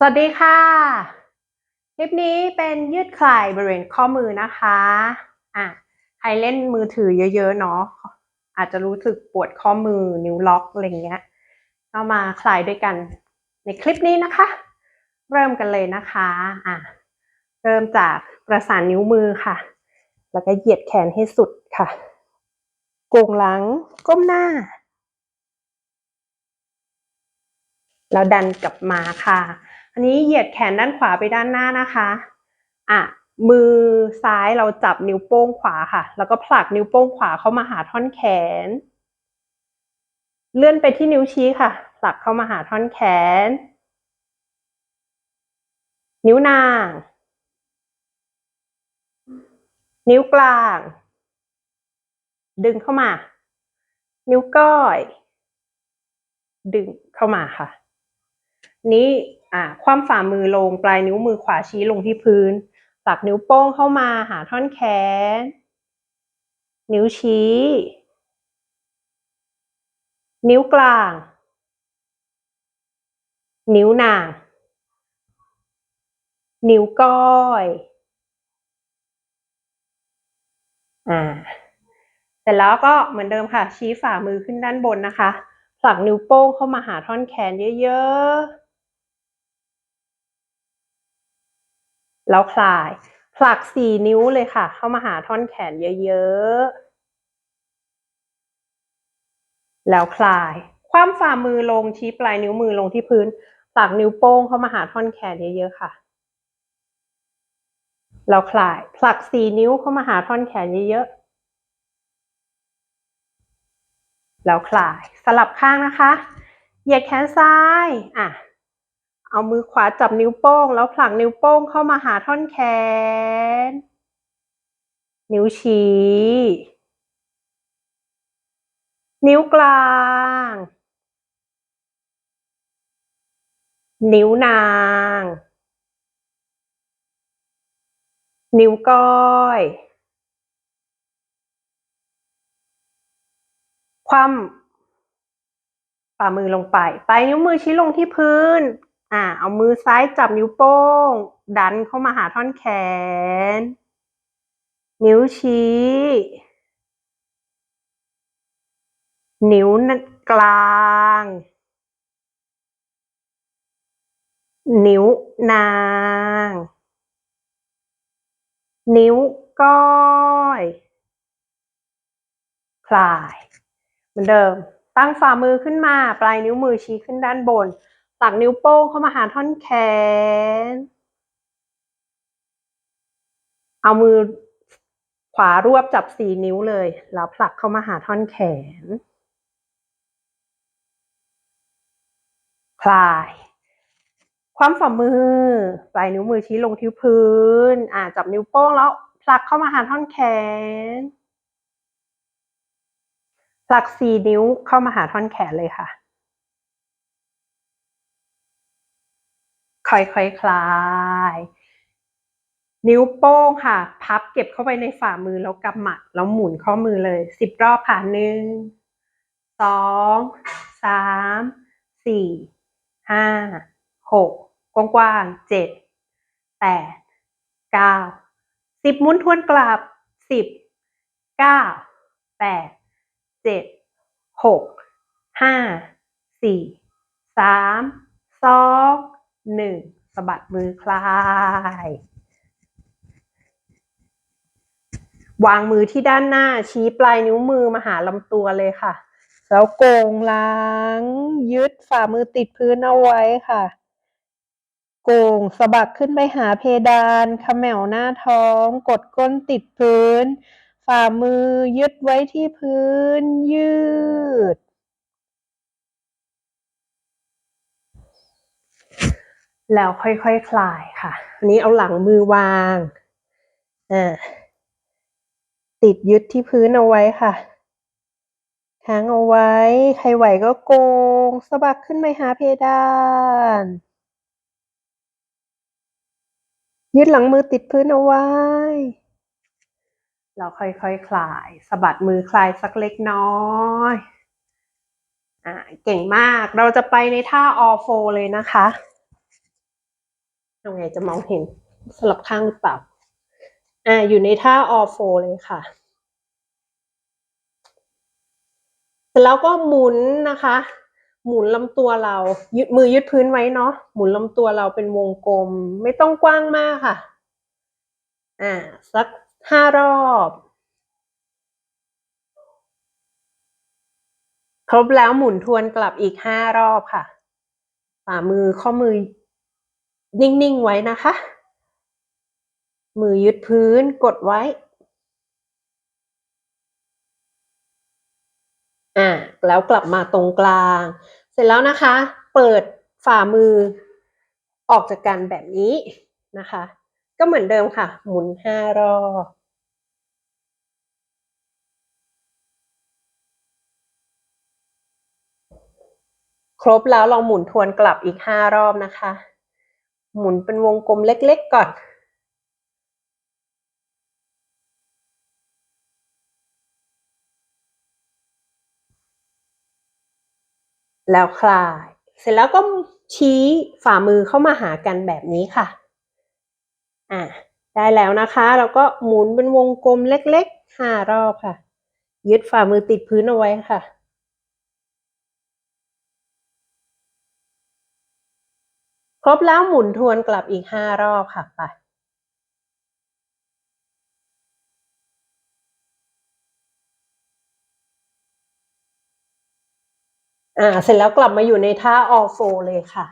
สวัสดีค่ะ คลิปนี้เป็นยืดคลายบริเวณข้อมือนะคะอะใครเล่นมือถือเยอะๆเนาะอาจจะรู้สึกปวดข้อมือนิ้วล็อกอะไรเงี้ยก็มาคลายด้วยกันในคลิปนี้นะคะ เริ่มกันเลยนะคะอะเริ่มจากประสานนิ้วมือค่ะ แล้วก็เหยียดแขนให้สุดค่ะโก่งหลังก้มหน้าแล้วดันกลับมาค่ะ อันนี้เหยียดแขนด้านขวาไปด้านหน้านะคะอะมือซ้ายเราจับนิ้วโป้งขวาค่ะ แล้วก็ผลักนิ้วโป้งขวาเข้ามาหาท่อนแขน เลื่อนไปที่นิ้วชี้ค่ะ ผลักเข้ามาหาท่อนแขน นิ้วนาง นิ้วกลาง ดึงเข้ามา นิ้วก้อย ดึงเข้ามาค่ะ นี้อ่าคว่ำฝ่ามือลง ปลายนิ้วมือขวาชี้ลงที่พื้นผลักนิ้วโป้งเข้ามาหาท่อนแขน นิ้วชี้ นิ้วกลาง นิ้วนาง นิ้วก้อยอ่าเสร็จแล้วก็เหมือนเดิมค่ะ ชี้ฝ่ามือขึ้นด้านบนนะคะผลักนิ้วโป้งเข้ามาหาท่อนแขนเยอะๆ แล้วคลาย ผลักสี่นิ้วเลยค่ะ เข้ามาหาท่อนแขนเยอะๆ แล้วคลาย คว่ำฝ่ามือลงชี้ปลายนิ้วมือลงที่พื้น ผลักนิ้วโป้งเข้ามาหาท่อนแขนเยอะๆค่ะ แล้วคลาย ผลักสี่นิ้วเข้ามาหาท่อนแขนเยอะๆ แล้วคลาย สลับข้างนะคะ เหยียดแขนซ้าย อะ เอามือขวาจับนิ้วโป้ง แล้วผลักนิ้วโป้งเข้ามาหาท่อนแขน นิ้วชี้ นิ้วกลาง นิ้วนาง นิ้วก้อย คว่ำฝ่ามือลงไป ปลายนิ้วมือชี้ลงที่พื้น อ่า เอามือซ้ายจับนิ้วโป้ง ดันเข้ามาหาท่อนแขน นิ้วชี้ นิ้วกลาง นิ้วนาง นิ้วก้อยคลาย เหมือนเดิม ตั้งฝ่ามือขึ้นมา ปลายนิ้วมือชี้ขึ้นด้านบน ผลักนิ้วโป้งเข้ามาหาท่อนแขน เอามือขวารวบจับสี่นิ้วเลย แล้วผลักเข้ามาหาท่อนแขน คลาย ความฝ่ามือ ปลายนิ้วมือชี้ลงที่พื้น อ่าจับนิ้วโป้งแล้วผลักเข้ามาหาท่อนแขนผลักสี่นิ้วเข้ามาหาท่อนแขนเลยค่ะ ค่อยๆคคลาย นิ้วโป้งค่ะ พับเก็บเข้าไปในฝ่ามือแล้วกำหมัดแล้วหมุนข้อมือเลยสิบรอบค่ะหนึ่งสองสามสี่ห้าหกกว้างๆเจ็ดแปดเก้าสิบหมุนทวนกลับสิบเก้าแปดเจ็ดหกห้าสี่สามสอง หนึ่งสะบัดมือคลาย วางมือที่ด้านหน้าชี้ปลายนิ้วมือมาหาลำตัวเลยค่ะ แล้วโกงหลัง ยึดฝ่ามือติดพื้นเอาไว้ค่ะ โกงสะบัดขึ้นไปหาเพดานขมแมวหน้าท้อง กดก้นติดพื้น ฝ่ามือยึดไว้ที่พื้นยืด แล้วค่อยๆคคลายค่ะ อันนี้เอาหลังมือวางอ่าติดยึดที่พื้นเอาไว้ค่ะค้างเอาไว้ ใครไหวก็โกงสะบัดขึ้นไปหาเพดาน ยึดหลังมือติดพื้นเอาไว้ เราค่อยๆคคลายสะบัดมือคลายสักเล็กน้อยอ่าเก่งมาก เราจะไปในท่าออโฟเลยนะคะ ทำไงจะมองเห็นสลับข้างหรือเปล่า อ่า อยู่ในท่า all four เลยค่ะเสร็จแล้วก็หมุนนะคะ หมุนลำตัวเรา ยึดมือยึดพื้นไว้เนาะ หมุนลำตัวเราเป็นวงกลม ไม่ต้องกว้างมากค่ะ อ่า สักห้ารอบ ครบแล้วหมุนทวนกลับอีกห้ารอบค่ะ ฝ่ามือข้อมือ นิ่ง ๆ ไว้นะคะ มือยึดพื้นกดไว้ อ่าแล้วกลับมาตรงกลาง เสร็จแล้วนะคะ เปิดฝ่ามือออกจากกันแบบนี้นะคะ ก็เหมือนเดิมค่ะ หมุนห้ารอบครบแล้วลองหมุนทวนกลับอีกห้ารอบนะคะ หมุนเป็นวงกลมเล็กๆก่อนแล้วคลาย เสร็จแล้วก็ชี้ฝ่ามือเข้ามาหากันแบบนี้ค่ะ อะ ได้แล้วนะคะแล้วก็หมุนเป็นวงกลมเล็กๆห้ารอบค่ะ ยึดฝ่ามือติดพื้นเอาไว้ค่ะ ครบแล้วหมุนทวนกลับอีกห้ารอบค่ะไปอ่าเสร็จแล้วกลับมาอยู่ในท่า all four เลยค่ะ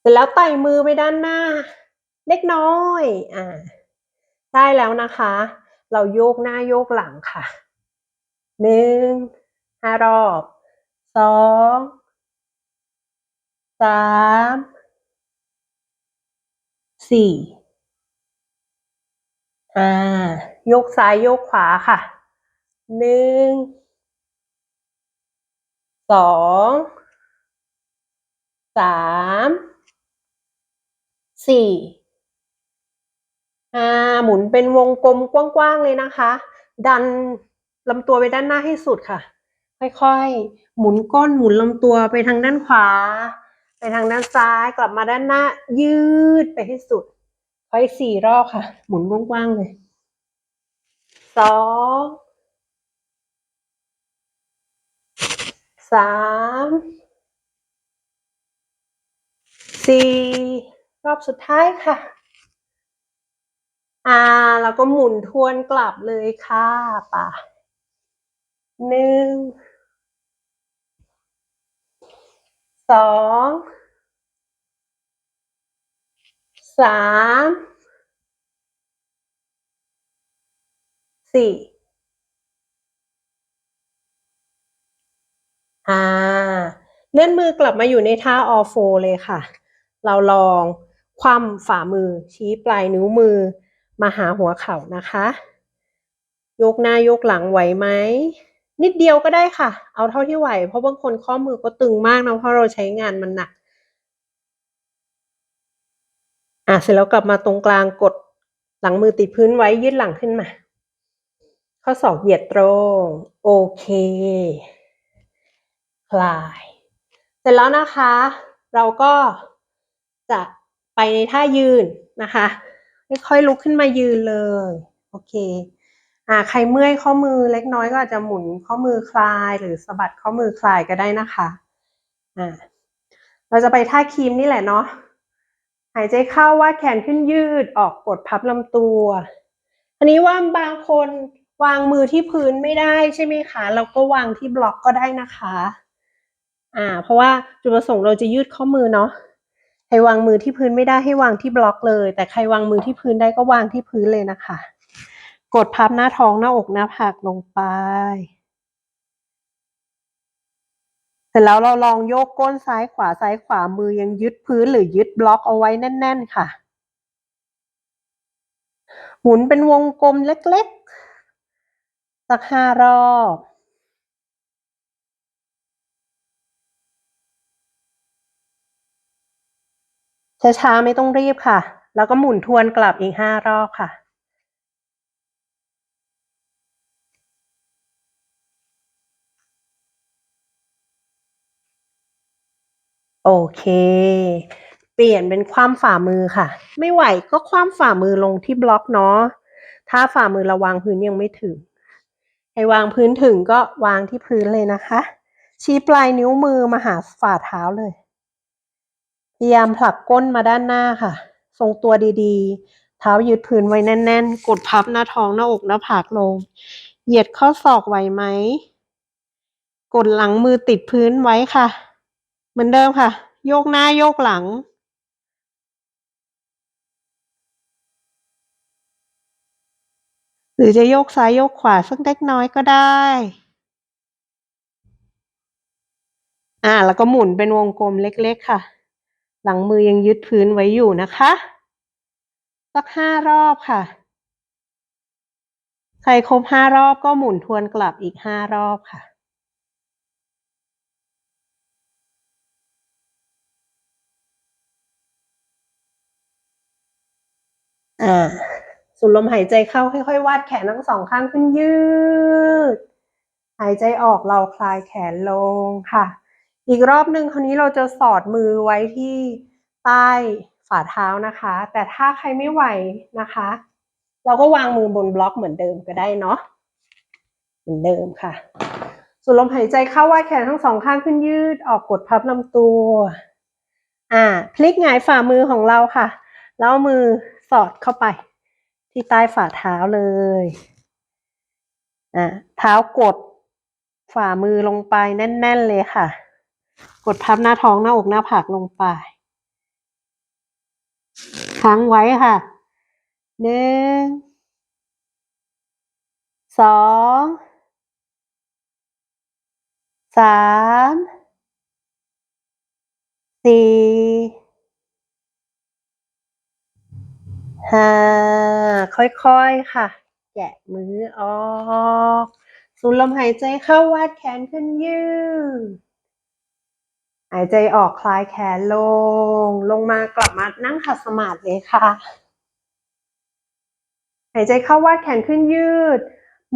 เสร็จแล้วไต่มือไปด้านหน้า เล็กน้อยอ่าได้แล้วนะคะ เราโยกหน้าโยกหลังค่ะหนึ่งห้ารอบสอง สามสี่อ่าโยกซ้ายโยกขวาค่ะหนึ่งสองสามสี่อ่าหมุนเป็นวงกลมกว้างๆเลยนะคะ ดันลำตัวไปด้านหน้าให้สุดค่ะ ค่อยๆ หมุนก้นหมุนลำตัวไปทางด้านขวา ไปทางด้านซ้ายกลับมาด้านหน้า ยืดไปให้สุดค่อยสี่รอบค่ะ หมุนกว้างๆเลยสองสามสี่รอบสุดท้ายค่ะ อ่า แล้วก็หมุนทวนกลับเลยค่ะป่ะหนึ่ง สองสามสี่อ่าเลื่อนมือกลับมาอยู่ในท่า all four เลยค่ะ เราลองคว่ำฝ่ามือชี้ปลายนิ้วมือมาหาหัวเข่านะคะ ยกหน้ายกหลังไหวไหม นิดเดียวก็ได้ค่ะ เอาเท่าที่ไหว เพราะบางคนข้อมือก็ตึงมากนะเพราะเราใช้งานมันหนัก อะเสร็จแล้วกลับมาตรงกลางกดหลังมือติดพื้นไว้ยืดหลังขึ้นมา ข้อศอกเหยียดตรง โอเค คลาย เสร็จแล้วนะคะ เราก็จะไปในท่ายืนนะคะ ค่อยๆลุกขึ้นมายืนเลย โอเค อ่าใครเมื่อยข้อมือเล็กน้อยก็อาจจะหมุนข้อมือคลาย หรือสะบัดข้อมือคลายก็ได้นะคะอ่าเราจะไปท่าครีมนี่แหละเนาะหายใจเข้าวาดแขนขึ้นยืดออกกดพับลำตัว อันนี้ว่าบางคนวางมือที่พื้นไม่ได้ใช่ไหมคะ เราก็วางที่บล็อกก็ได้นะคะ อ่า เพราะว่าจุดประสงค์เราจะยืดข้อมือเนาะใครวางมือที่พื้นไม่ได้ให้วางที่บล็อกเลย แต่ใครวางมือที่พื้นได้ก็วางที่พื้นเลยนะคะ กดพับหน้าท้องหน้าอกหน้าผากลงไป เสร็จแล้วเราลองโยกก้นซ้ายขวาซ้ายขวามือยังยึดพื้นหรือยึดบล็อกเอาไว้แน่น ๆ ค่ะ หมุนเป็นวงกลมเล็กๆ สักห้ารอบช้าๆไม่ต้องรีบค่ะ แล้วก็หมุนทวนกลับอีกห้ารอบค่ะ โอเค เปลี่ยนเป็นคว่ำฝ่ามือค่ะ ไม่ไหวก็คว่ำฝ่ามือลงที่บล็อกเนาะ ถ้าฝ่ามือราวางพื้นยังไม่ถึง ให้วางพื้นถึงก็วางที่พื้นเลยนะคะ ชี้ปลายนิ้วมือมาหาฝ่าเท้าเลย พยายามผลักก้นมาด้านหน้าค่ะ ทรงตัวดีๆ เท้ายืดพื้นไว้แน่น ๆ กดพับหน้าท้องหน้าอกหน้าผากลง เหยียดข้อศอกไหวไหม กดหลังมือติดพื้นไว้ค่ะ เหมือนเดิมค่ะ โยกหน้าโยกหลัง หรือจะโยกซ้ายโยกขวาสักเล็กน้อยก็ได้ อ่า แล้วก็หมุนเป็นวงกลมเล็ก ๆ ค่ะ หลังมือยังยึดพื้นไว้อยู่นะคะ สักห้ารอบค่ะ ใครครบห้ารอบก็หมุนทวนกลับอีกห้ารอบค่ะ อ่าสูดลมหายใจเข้าค่อยๆวาดแขนทั้งสองข้างขึ้นยืด หายใจออกเราคลายแขนลงค่ะ อีกรอบหนึ่งคราวนี้เราจะสอดมือไว้ที่ใต้ฝ่าเท้านะคะ แต่ถ้าใครไม่ไหวนะคะ เราก็วางมือบนบล็อกเหมือนเดิมก็ได้เนาะเหมือนเดิมค่ะ สูดลมหายใจเข้าวาดแขนทั้งสองข้างขึ้นยืดออกกดพับลำตัว อ่า พลิกหงายฝ่ามือของเราค่ะแล้วเอามือ สอดเข้าไป ที่ใต้ฝ่าเท้าเลยอ่าเท้ากดฝ่ามือลงไปแน่น ๆ เลยค่ะ กดพับหน้าท้องหน้าอกหน้าผากลงไปค้างไว้ค่ะหนึ่งสองสามสี่ ห้าค่อยๆค่ะ แกะมือออกสูดลมหายใจเข้าวาดแขนขึ้นยืด หายใจออกคลายแขนลง ลงมากลับมานั่งขัดสมาธิเลยค่ะ หายใจเข้าวาดแขนขึ้นยืด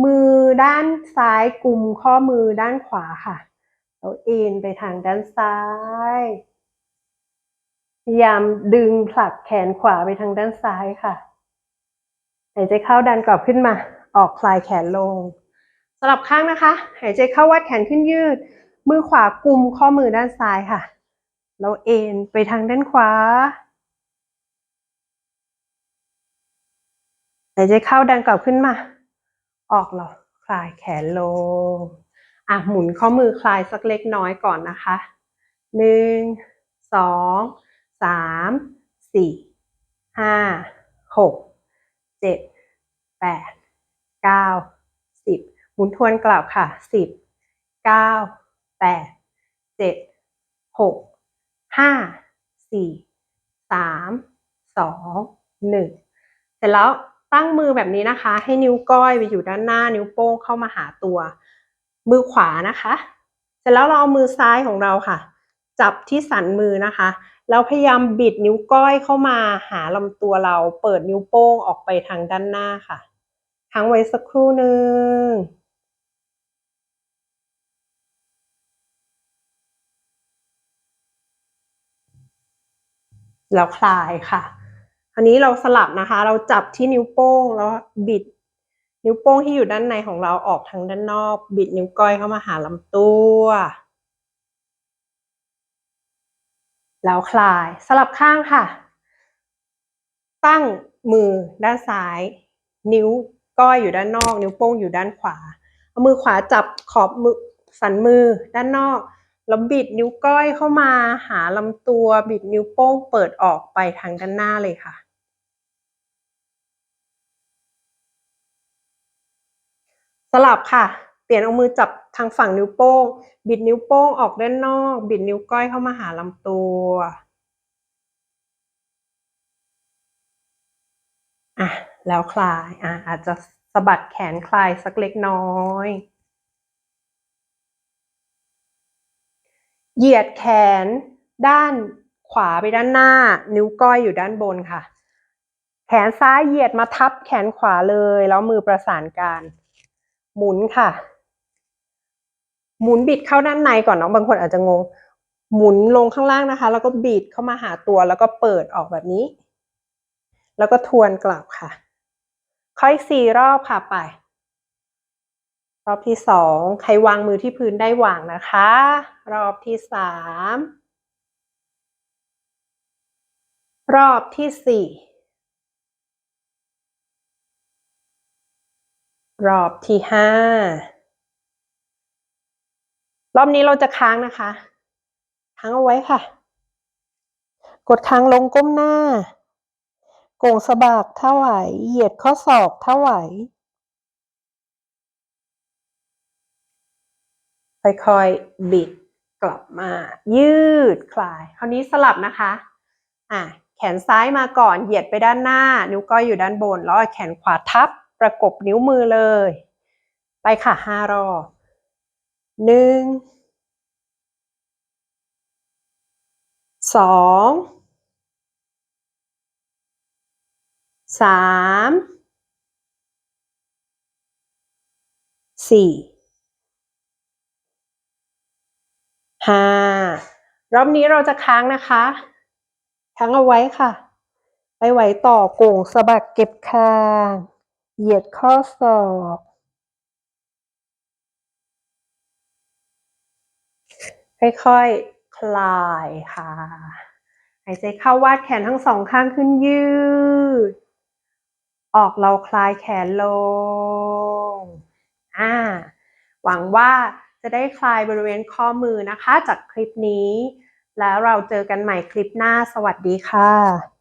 มือด้านซ้ายกลุ่มข้อมือด้านขวาค่ะแล้วเอ็นไปทางด้านซ้าย พยายามดึงผลักแขนขวาไปทางด้านซ้ายค่ะหายใจเข้าดันกลับขึ้นมา ออกคลายแขนลง สลับข้างนะคะ หายใจเข้าวัดแขนขึ้นยืด มือขวากุมข้อมือด้านซ้ายค่ะแล้วเอ็นไปทางด้านขวา หายใจเข้าดันกลับขึ้นมา ออกเหรอคลายแขนลง อะหมุนข้อมือคลายสักเล็กน้อยก่อนนะคะ หนึ่ง สอง สามสี่ห้าหกเจ็ดแปดเก้าสิบหมุนทวนกลับค่ะสิบเก้าแปดเจ็ดหกห้าสี่สามสองหนึ่งเสร็จแล้วตั้งมือแบบนี้นะคะ ให้นิ้วก้อยไปอยู่ด้านหน้านิ้วโป้งเข้ามาหาตัวมือขวานะคะ เสร็จแล้วเราเอามือซ้ายของเราค่ะ จับที่สันมือนะคะ แล้วพยายามบิดนิ้วก้อยเข้ามาหาลำตัวเรา เปิดนิ้วโป้งออกไปทางด้านหน้าค่ะค้างไว้สักครู่หนึ่งแล้วคลายค่ะคราวนี้เราสลับนะคะ เราจับที่นิ้วโป้งแล้วบิด นิ้วโป้งที่อยู่ด้านในของเราออกทางด้านนอก บิดนิ้วก้อยเข้ามาหาลำตัว แล้วคลายสลับข้างค่ะ ตั้งมือด้านซ้าย นิ้วก้อยอยู่ด้านนอก นิ้วโป้งอยู่ด้านขวา เอามือขวาจับขอบมือสันมือด้านนอกแล้วบิดนิ้วก้อยเข้ามาหาลำตัวบิดนิ้วโป้งเปิดออกไปทางด้านหน้าเลยค่ะ สลับค่ะ เปลี่ยนเอามือจับทางฝั่งนิ้วโป้ง บิดนิ้วโป้งออกด้านนอก บิดนิ้วก้อยเข้ามาหาลำตัวอะแล้วคลายอะอาจจะสะบัดแขนคลายสักเล็กน้อย เหยียดแขนด้านขวาไปด้านหน้า นิ้วก้อยอยู่ด้านบนค่ะ แขนซ้ายเหยียดมาทับแขนขวาเลย แล้วมือประสานกัน หมุนค่ะ หมุนบิดเข้าด้านในก่อนเนาะบางคนอาจจะงง หมุนลงข้างล่างนะคะ แล้วก็บีดเข้ามาหาตัวแล้วก็เปิดออกแบบนี้ แล้วก็ทวนกลับค่ะ ค่อยสี่รอบค่ะไป รอบที่สองใครวางมือที่พื้นได้วางนะคะ รอบที่สามรอบที่สี่รอบที่ห้า รอบนี้เราจะค้างนะคะ ค้างเอาไว้ค่ะ กดค้างลงก้มหน้า โก่งสะบักเท่าไหวเหยียดข้อศอกเท่าไหวค่อยๆบิดกลับมา ยืดคลาย คราวนี้สลับนะคะ อะแขนซ้ายมาก่อนเหยียดไปด้านหน้า นิ้วก้อยอยู่ด้านบน แล้วแขนขวาทับ ประกบนิ้วมือเลย ไปค่ะห้ารอบ หนึ่งสองสามสี่ห้ารอบนี้เราจะค้างนะคะค้างเอาไว้ค่ะ ไปไหวต่อโก่งสะบักเก็บคาง เหยียดข้อศอก ค่อยๆคลายค่ะ หายใจเข้าวาดแขนทั้งสองข้างขึ้นยืด ออกเราคลายแขนลง อ่า หวังว่าจะได้คลายบริเวณข้อมือนะคะ จากคลิปนี้ แล้วเราเจอกันใหม่คลิปหน้า สวัสดีค่ะ